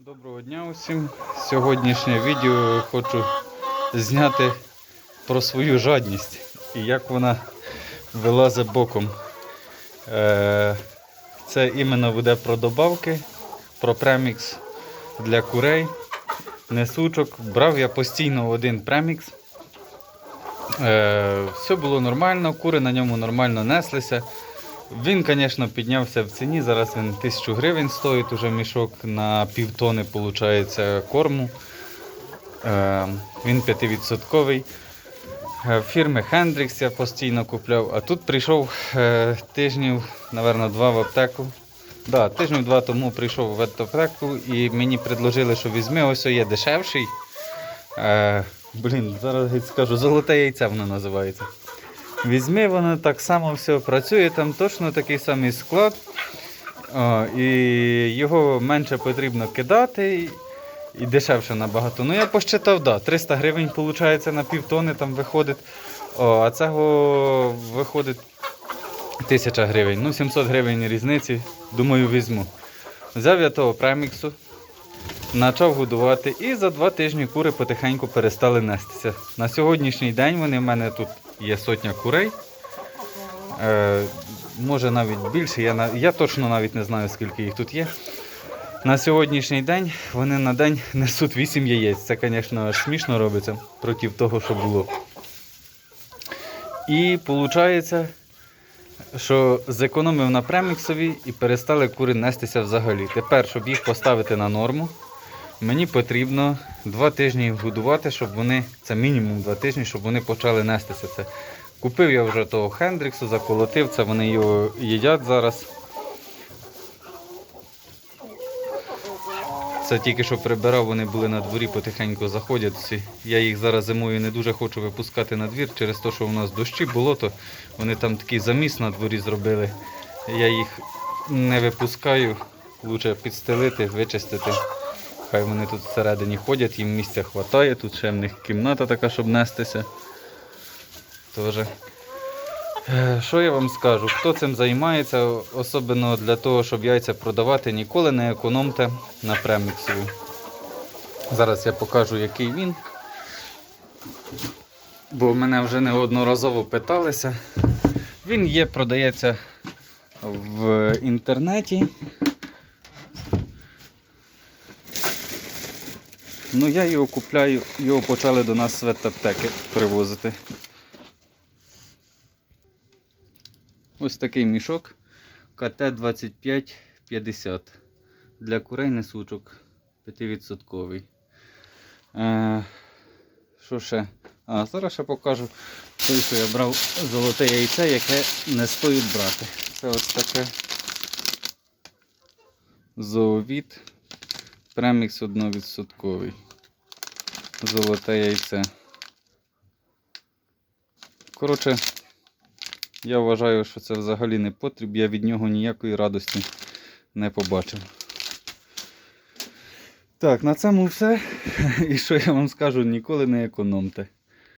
Доброго дня усім. Сьогоднішнє відео хочу зняти про свою жадність і як вона вилазить боком. Е, Це іменно буде про добавки, про премікс для курей, несучок. Брав я постійно один премікс. Е, Все було нормально, кури на ньому нормально неслися. Він, звісно, піднявся в ціні. Зараз він 1000 гривень стоїть уже мішок на півтони, виходить, корму. Е, він 5%. Е, Фірми Hendrix я постійно купляв, а тут прийшов е, тижнів, напевно, два в аптеку. Да, тижнів два тому прийшов в аптеку і мені предложили, що візьми, ось є дешевший. Блін, зараз скажу, золоте яйце воно називається. Візьми, воно так само все працює, там точно такий самий склад. О, і його менше потрібно кидати і дешевше набагато. Ну я посчитав, да, 300 гривень виходить на півтони там виходить. О, а цього виходить 1000 гривень. Ну, 700 гривень різниці, думаю, візьму. Взяв я того преміксу, почав годувати і за два тижні кури потихеньку перестали нестися. На сьогоднішній день вони в мене тут є сотня курей. Е, може навіть більше, я, я точно навіть не знаю, скільки їх тут є. На сьогоднішній день вони на день несуть 8 яєць. Це, звісно, смішно робиться проти того, що було. І виходить, що зекономив на преміксові і перестали кури нестися взагалі. Тепер, щоб їх поставити на норму, мені потрібно 2 тижні їх годувати, щоб вони, це мінімум 2 тижні, щоб вони почали нестися. Це. Купив я вже того Хендріксу, заколотив, це вони його їдять зараз. Це тільки що прибирав, вони були на дворі, потихеньку заходять. Я їх зараз зимою не дуже хочу випускати на двір через те, що у нас дощі, болото. Вони там такий заміс на дворі зробили. Я їх не випускаю, лучше підстелити, вичистити. Хай вони тут всередині ходять, їм місця вистачає, тут ще в них кімната така, щоб нестися. Тоже. Що я вам скажу? Хто цим займається, особливо для того, щоб яйця продавати, ніколи не економте на преміксові. Зараз я покажу, який він. Бо мене вже неодноразово питалися. Він є, продається в інтернеті. Ну, я його купляю, його почали до нас з ветаптеки привозити. Ось такий мішок КТ-2550 для курей несучок 5%. Е, що ще? А, зараз ще покажу той, що я брав золоте яйце, яке не стоїть брати. Це ось таке зоовіт премікс 1%. Золоте яйце. Коротше, я вважаю, що це взагалі не потріб, я від нього ніякої радості не побачив. Так, на цьому все. І що я вам скажу, ніколи не економте.